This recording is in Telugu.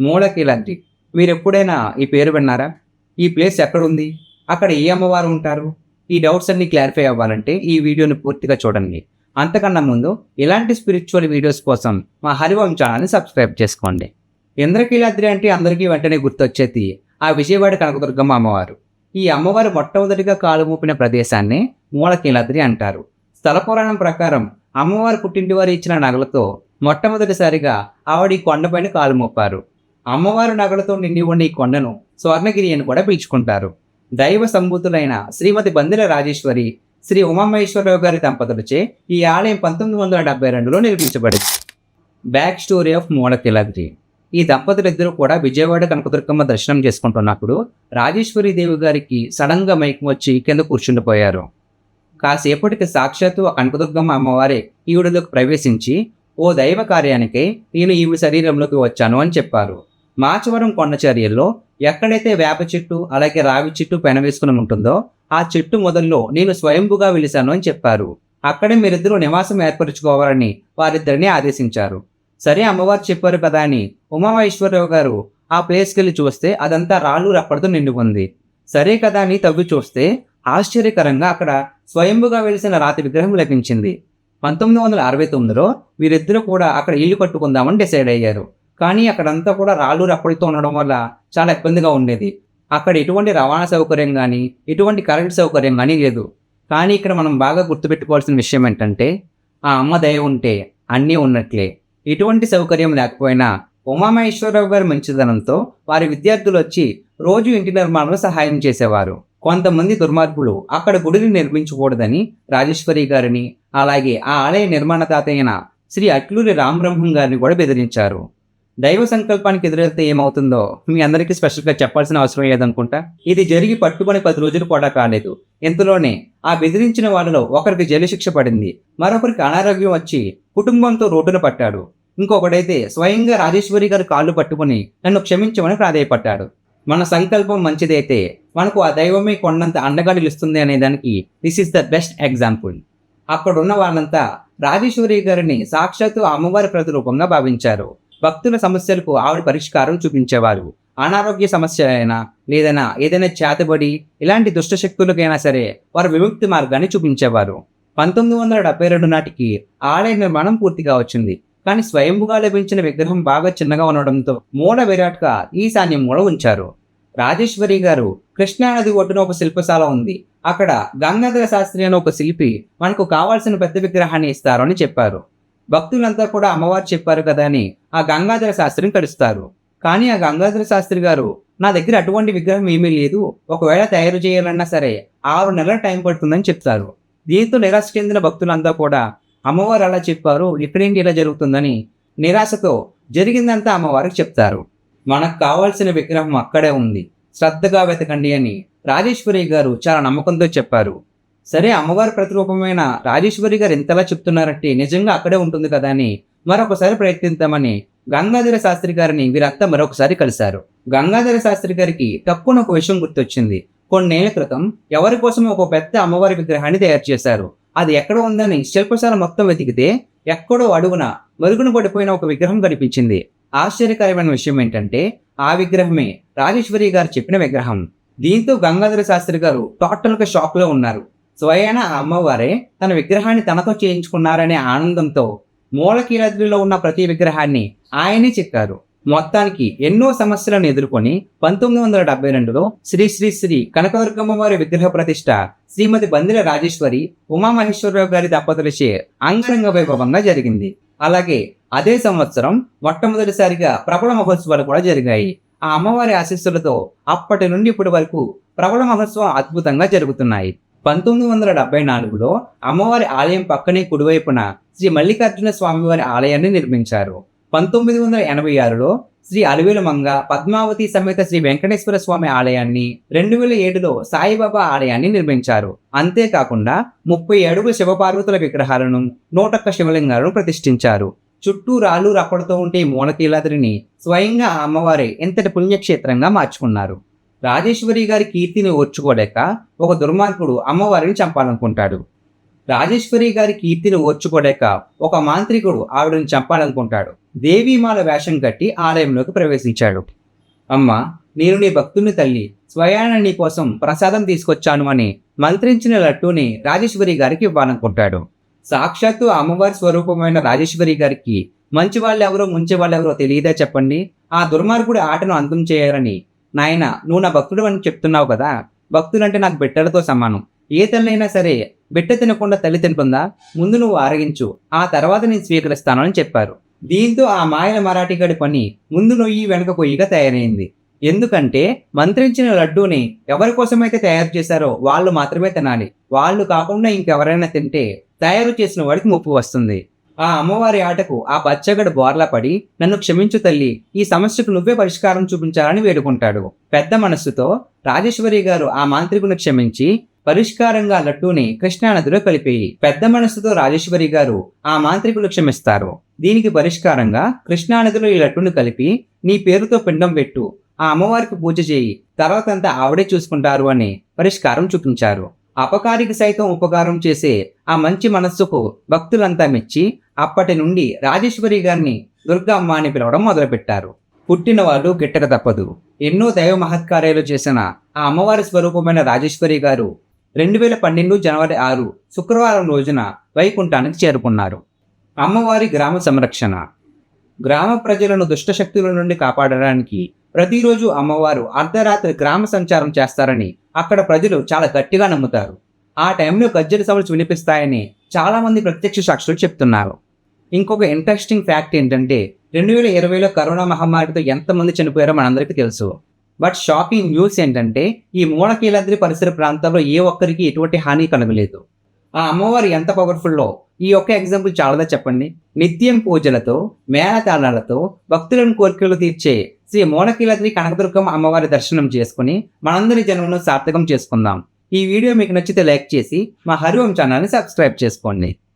మూలకీలాద్రి మీరు ఎప్పుడైనా ఈ పేరు విన్నారా? ఈ ప్లేస్ ఎక్కడుంది? అక్కడ ఏ అమ్మవారు ఉంటారు? ఈ డౌట్స్ అన్ని క్లారిఫై అవ్వాలంటే ఈ వీడియోని పూర్తిగా చూడండి. అంతకన్నా ముందు ఇలాంటి స్పిరిచువల్ వీడియోస్ కోసం మా హరివం ఛానల్ని సబ్స్క్రైబ్ చేసుకోండి. ఇంద్రకీలాద్రి అంటే అందరికీ వెంటనే గుర్తొచ్చేది ఆ విజయవాడ కనకదుర్గమ్మ అమ్మవారు. ఈ అమ్మవారు మొట్టమొదటిగా కాలు మూపిన ప్రదేశాన్ని మూలకీలాద్రి అంటారు. స్థల పురాణం ప్రకారం అమ్మవారు పుట్టింటి వారు ఇచ్చిన నగలతో మొట్టమొదటిసారిగా ఆవిడ ఈ కొండపైన కాలు మోపారు. అమ్మవారు నగలతో నిండి ఉన్న ఈ కొండను స్వర్ణగిరి అని కూడా పిలుచుకుంటారు. దైవ సంభూతులైన శ్రీమతి బందిర రాజేశ్వరి శ్రీ ఉమామహేశ్వరరావు గారి దంపతులచే ఈ ఆలయం పంతొమ్మిది వందల డెబ్బై రెండులో నిర్మించబడింది. బ్యాక్ స్టోరీ ఆఫ్ మూలకిలాద్రి ఈ దంపతులిద్దరూ కూడా విజయవాడ కనకదుర్గమ్మ దర్శనం చేసుకుంటున్నప్పుడు రాజేశ్వరి దేవి గారికి సడన్గా మైకం వచ్చి కింద కూర్చుండిపోయారు. కాసేపటికి సాక్షాత్తు కనకదుర్గమ్మ అమ్మవారే ఈవిడలోకి ప్రవేశించి ఓ దైవ కార్యానికై నేను ఈవిడ శరీరంలోకి వచ్చాను అని చెప్పారు. మాచవరం కొండచర్యల్లో ఎక్కడైతే వేప చెట్టు అలాగే రావి చెట్టు పెనవేసుకుని ఉంటుందో ఆ చెట్టు మొదల్లో నేను స్వయంభుగా వెలిశాను అని చెప్పారు. అక్కడే మీరిద్దరూ నివాసం ఏర్పరచుకోవాలని వారిద్దరిని ఆదేశించారు. సరే అమ్మవారు చెప్పారు కదా అని ఉమామహేశ్వరరావు గారు ఆ ప్లేస్కి వెళ్ళి చూస్తే అదంతా రాళ్ళు రప్పడితో నిండి ఉంది. సరే కదా అని తవ్వి చూస్తే ఆశ్చర్యకరంగా అక్కడ స్వయంభుగా వెలిసిన రాతి విగ్రహం లభించింది. పంతొమ్మిది వందల అరవై తొమ్మిదిలో వీరిద్దరూ కూడా అక్కడ ఇల్లు కట్టుకుందామని డిసైడ్ అయ్యారు. కానీ అక్కడంతా కూడా రాళ్ళు రప్పడితో ఉండడం వల్ల చాలా ఇబ్బందిగా ఉండేది. అక్కడ ఎటువంటి రవాణా సౌకర్యం కానీ ఎటువంటి కరెంట్ సౌకర్యం కానీ లేదు. కానీ ఇక్కడ మనం బాగా గుర్తుపెట్టుకోవాల్సిన విషయం ఏంటంటే ఆ అమ్మ దయ ఉంటే అన్నీ ఉన్నట్లే. ఎటువంటి సౌకర్యం లేకపోయినా ఉమామహేశ్వరరావు గారి మంచిదనంతో వారి విద్యార్థులు వచ్చి రోజు ఇంటి నిర్మాణంలో సహాయం చేసేవారు. కొంతమంది దుర్మార్గులు అక్కడ గుడిని నిర్మించకూడదని రాజేశ్వరి గారిని అలాగే ఆ ఆలయ నిర్మాణదాత అయిన శ్రీ అట్లూరి రామబ్రహ్మం గారిని కూడా బెదిరించారు. దైవ సంకల్పానికి ఎదురైతే ఏమవుతుందో మీ అందరికీ స్పెషల్గా చెప్పాల్సిన అవసరం లేదనుకుంటా. ఇది జరిగి పట్టుబడి పది రోజులు కూడా కాలేదు. ఇంతలోనే ఆ బెదిరించిన వాళ్ళలో ఒకరికి జైలు శిక్ష పడింది. మరొకరికి అనారోగ్యం వచ్చి కుటుంబంతో రోడ్డున పట్టాడు. ఇంకొకడైతే స్వయంగా రాజేశ్వరి గారు కాళ్ళు పట్టుకుని నన్ను క్షమించమని ప్రాధాయపడ్డాడు. మన సంకల్పం మంచిదైతే మనకు ఆ దైవమే కొండంత అండగా నిలుస్తుంది అనే దానికి this is the best example అక్కడున్న వాళ్ళంతా రాజేశ్వరి గారిని సాక్షాత్తు అమ్మవారి ప్రతిరూపంగా భావించారు. భక్తుల సమస్యలకు ఆవిడ పరిష్కారం చూపించేవారు. అనారోగ్య సమస్య అయినా లేదైనా ఏదైనా చేతబడి ఇలాంటి దుష్టశక్తులకైనా సరే వారు విముక్తి మార్గాన్ని చూపించేవారు. పంతొమ్మిది వందల డెబ్బై రెండు నాటికి ఆలయ నిర్మాణం పూర్తిగా వచ్చింది. కానీ స్వయంభుగా లభించిన విగ్రహం బాగా చిన్నగా ఉండడంతో మూల విరాట్గా ఈశాన్యం కూడా ఉంచారు. రాజేశ్వరి గారు కృష్ణానది ఒడ్డున ఒక శిల్పశాల ఉంది. అక్కడ గంగాధర శాస్త్రి అనే ఒక శిల్పి మనకు కావాల్సిన పెద్ద విగ్రహాన్ని ఇస్తారని చెప్పారు. భక్తులంతా కూడా అమ్మవారు చెప్పారు కదా అని ఆ గంగాధర శాస్త్రిని కలుస్తారు. కానీ ఆ గంగాధర శాస్త్రి గారు నా దగ్గర అటువంటి విగ్రహం ఏమీ లేదు. ఒకవేళ తయారు చేయాలన్నా సరే ఆరు నెలల టైం పడుతుందని చెప్తారు. దీంతో నిరాశ చెందిన భక్తులంతా కూడా అమ్మవారు అలా చెప్పారు ఇక్కడేంటి ఇలా జరుగుతుందని? నిరాశతో జరిగిందంతా అమ్మవారికి చెప్తారు. మనకు కావాల్సిన విగ్రహం అక్కడే ఉంది. శ్రద్ధగా వెతకండి అని రాజేశ్వరి గారు చాలా నమ్మకంతో చెప్పారు. సరే అమ్మవారి ప్రతిరూపమైన రాజేశ్వరి గారు ఎంతలా చెప్తున్నారంటే నిజంగా అక్కడే ఉంటుంది కదా అని మరొకసారి ప్రయత్నిద్దామని గంగాధర శాస్త్రి గారిని వీరంతా మరొకసారి కలిశారు. గంగాధర శాస్త్రి గారికి తక్కువ ఒక విషయం గుర్తొచ్చింది. కొన్నేళ్ళ క్రితం ఎవరి కోసం ఒక పెద్ద అమ్మవారి విగ్రహాన్ని తయారు చేశారు. అది ఎక్కడ ఉందని శిల్పశాల మొత్తం వెతికితే ఎక్కడో అడుగున మరుగున పడిపోయిన ఒక విగ్రహం కనిపించింది. ఆశ్చర్యకరమైన విషయం ఏంటంటే ఆ విగ్రహమే రాజేశ్వరి గారు చెప్పిన విగ్రహం. దీంతో గంగాధర శాస్త్రి గారు టోటల్గా షాక్లో ఉన్నారు. స్వయాన ఆ అమ్మవారే తన విగ్రహాన్ని తనతో చేయించుకున్నారనే ఆనందంతో మూలకీలద్రిలో ఉన్న ప్రతి విగ్రహాన్ని ఆయనే చెక్కారు మొత్తానికి ఎన్నో సమస్యలను ఎదుర్కొని పంతొమ్మిది వందల డెబ్బై రెండులో శ్రీ శ్రీ శ్రీ కనకదుర్గమ్మ వారి విగ్రహ ప్రతిష్ట శ్రీమతి బందిర రాజేశ్వరి ఉమామహేశ్వరరావు గారి దంపతులచే అంగరంగ వైభవంగా జరిగింది. అలాగే అదే సంవత్సరం మొట్టమొదటిసారిగా ప్రబల మహోత్సవాలు కూడా జరిగాయి. ఆ అమ్మవారి ఆశీస్సులతో అప్పటి నుండి ఇప్పటి వరకు ప్రబల మహోత్సవం అద్భుతంగా జరుగుతున్నాయి. పంతొమ్మిది వందల డెబ్బై నాలుగులో అమ్మవారి ఆలయం పక్కనే కుడివైపున శ్రీ మల్లికార్జున స్వామివారి ఆలయాన్ని నిర్మించారు. పంతొమ్మిది వందల ఎనభై ఆరులో శ్రీ అలివేలు మంగ పద్మావతి సమేత శ్రీ వెంకటేశ్వర స్వామి ఆలయాన్ని రెండు వేల ఏడులో సాయిబాబా ఆలయాన్ని నిర్మించారు. అంతేకాకుండా ముప్పై అడుగు శివపార్వతుల విగ్రహాలను నూటొక్క శివలింగాలను ప్రతిష్ఠించారు. చుట్టూ రాళ్ళు రప్పడతో ఉంటే మూలకీలాద్రిని స్వయంగా అమ్మవారి అమ్మవారే ఎంతటి పుణ్యక్షేత్రంగా మార్చుకున్నారు? రాజేశ్వరి గారి కీర్తిని ఓర్చుకోలేక ఒక దుర్మార్గుడు అమ్మవారిని చంపాలనుకుంటాడు. రాజేశ్వరి గారి కీర్తిని ఓర్చుకోలేక ఒక మాంత్రికుడు ఆవిడని చంపాలనుకుంటాడు. దేవీమాల వేషం కట్టి ఆలయంలోకి ప్రవేశించాడు. అమ్మ నేను నీ భక్తుని తల్లి స్వయాన నీ కోసం ప్రసాదం తీసుకొచ్చాను అని మంత్రించిన లడ్డూని రాజేశ్వరి గారికి ఇవ్వాలనుకుంటాడు. సాక్షాత్తు అమ్మవారి స్వరూపమైన రాజేశ్వరి గారికి మంచి వాళ్ళు ఎవరో ముంచే వాళ్ళు ఎవరో తెలియదా చెప్పండి? ఆ దుర్మార్గుడి ఆటను అంతం చేయాలని నాయన నువ్వు నా భక్తుడు అని చెప్తున్నావు కదా. భక్తులు అంటే నాకు బిడ్డలతో సమానం. ఏ తల్లైనా సరే బిడ్డ తినకుండా తల్లి తింటుందా? ముందు నువ్వు ఆరగించు. ఆ తర్వాత నేను స్వీకరిస్తాను అని చెప్పారు. దీంతో ఆ మాయల మరాఠీగాడి పని ముందు నొయ్యి వెనక పొయ్యిగా తయారైంది. ఎందుకంటే మంత్రించిన లడ్డూని ఎవరి కోసమైతే తయారు చేశారో వాళ్ళు మాత్రమే తినాలి. వాళ్ళు కాకుండా ఇంకెవరైనా తింటే తయారు చేసిన వాడికి ముప్పు వస్తుంది. ఆ అమ్మవారి ఆటకు ఆ బచ్చగడు బోర్లా పడి నన్ను క్షమించు తల్లి ఈ సమస్యకు నువ్వే పరిష్కారం చూపించాలని వేడుకుంటాడు. పెద్ద మనస్సుతో రాజేశ్వరి గారు ఆ మాంత్రికుని క్షమించి పరిష్కారంగా లడ్డూని కృష్ణానదిలో కలిపేయి. పెద్ద మనస్సుతో రాజేశ్వరి గారు ఆ మాంత్రికులు క్షమిస్తారు. దీనికి పరిష్కారంగా కృష్ణానదిలో ఈ లడ్డూని కలిపి నీ పేరుతో పిండం పెట్టు. ఆ అమ్మవారికి పూజ చేయి. తర్వాత అంతా ఆవిడే చూసుకుంటారు అని పరిష్కారం చూపించారు. అపకారికి సైతం ఉపకారం చేసే ఆ మంచి మనస్సుకు భక్తులంతా మెచ్చి అప్పటి నుండి రాజేశ్వరి గారిని దుర్గమ్మ అని పిలవడం మొదలుపెట్టారు. పుట్టిన వాళ్ళు గిట్టక తప్పదు. ఎన్నో దైవ మహత్కార్యాలు చేసిన ఆ అమ్మవారి స్వరూపమైన రాజేశ్వరి గారు రెండు వేల పన్నెండు జనవరి ఆరు శుక్రవారం రోజున వైకుంఠానికి చేరుకున్నారు. అమ్మవారి గ్రామ సంరక్షణ. గ్రామ ప్రజలను దుష్టశక్తుల నుండి కాపాడడానికి ప్రతిరోజు అమ్మవారు అర్ధరాత్రి గ్రామ సంచారం చేస్తారని అక్కడ ప్రజలు చాలా గట్టిగా నమ్ముతారు. ఆ టైంలో గజ్జల సభలు వినిపిస్తాయని చాలామంది ప్రత్యక్ష సాక్షులు చెప్తున్నారు. ఇంకొక ఇంట్రెస్టింగ్ ఫ్యాక్ట్ ఏంటంటే రెండు వేల ఇరవైలో కరోనా మహమ్మారితో ఎంతమంది చనిపోయారో మనందరికీ తెలుసు. బట్ షాకింగ్ న్యూస్ ఏంటంటే ఈ మూలకీలాద్రి పరిసర ప్రాంతాల్లో ఏ ఒక్కరికి ఎటువంటి హాని కలగలేదు. ఆ అమ్మవారు ఎంత పవర్ఫుల్లో ఈ ఒక్క ఎగ్జాంపుల్ చాలదా చెప్పండి. నిత్యం పూజలతో మేళతాళాలతో భక్తులను కోరికలు తీర్చే శ్రీ మూలకీలాద్రి కనకదుర్గమ్మ అమ్మవారి దర్శనం చేసుకుని మనందరి జన్మను సార్థకం చేసుకుందాం. ఈ వీడియో మీకు నచ్చితే లైక్ చేసి మా హరివం ఛానల్ని సబ్స్క్రైబ్ చేసుకోండి.